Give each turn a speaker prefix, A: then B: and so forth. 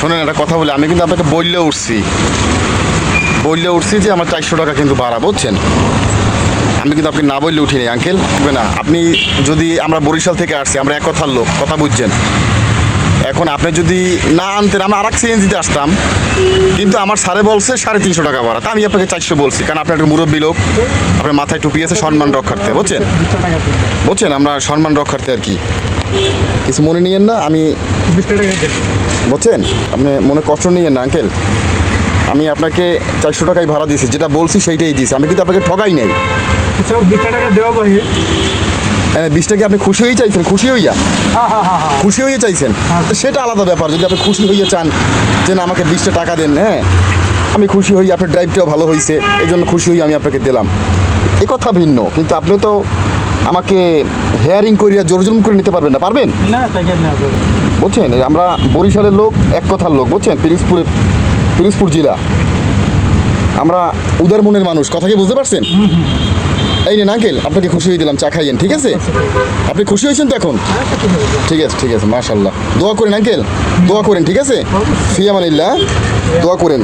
A: শোনেন, একটা কথা বলি, আমি কিন্তু আপনাকে বললে উঠছি। বললে উঠছি যে আমার চারশো টাকা কিন্তু বাড়া, বুঝছেন? আমি কিন্তু আপনি না বললে উঠিনি, আঙ্কেল। না। আপনি যদি আমরা বরিশাল থেকে আসছি, আমরা এক কথার লোক, কথা বুঝছেন? এখন আপনি যদি না আনতেন, আমরা আর এক সিএনজিতে আসতাম, কিন্তু আমার স্যারে বলছে সাড়ে তিনশো টাকা ভাড়া তা আমি আপনাকে চারশো বলছি, কারণ আপনার একটা মুরব্বী লোক, আপনার মাথায় টুপি আছে, সম্মান রক্ষার্থে, বুঝছেন? বুঝছেন, আমরা সম্মান রক্ষার্থে আর কি। কিছু মনে নিয়েন না, আমি বুঝছেন? আপনি মনে কষ্ট নিয়েন না আঙ্কেল আমি আপনাকে চারশো টাকায় ভাড়া দিয়েছি যেটা বলছি সেইটাই দিয়েছি। আমি কিন্তু আপনাকে ঠকাই নাই।
B: টাকা
A: হ্যাঁ বিশটা কি আপনি খুশি হয়ে চাইছেন খুশি হইয়া?
B: হ্যাঁ হ্যাঁ হ্যাঁ হ্যাঁ
A: খুশি হয়ে চাইছেন? তো সেটা আলাদা ব্যাপার যদি আপনি খুশি হইয়া চান যে না আমাকে বিশটা টাকা দেন হ্যাঁ? আমি খুশি হই আপনার ড্রাইভটাও ভালো হয়েছে এই জন্য খুশি হই আমি আপনাকে দিলাম। এ কথা ভিন্ন কিন্তু আপনি তো আমাকে হেয়ারিং করিয়া জোর জুলুম করে নিতে পারবেন না পারবেন?
B: না টাকা
A: বুঝছেন? আমরা বরিশালের লোক এক কথার লোক বুঝছেন? পিরিজপুরে পিরিজপুর জেলা। আমরা উদার মনের মানুষ কথা কি বুঝতে পারছেন? এই নেন আঙ্কেল আপনাকে খুশি হয়ে দিলাম চা খাইয়েন ঠিক আছে? আপনি খুশি হয়েছেন তো এখন? ঠিক আছে ঠিক আছে মাশাল্লাহ দোয়া করেন আঙ্কেল দোয়া করেন ঠিক আছে? ফিয়ামানিল্লাহ দোয়া করেন।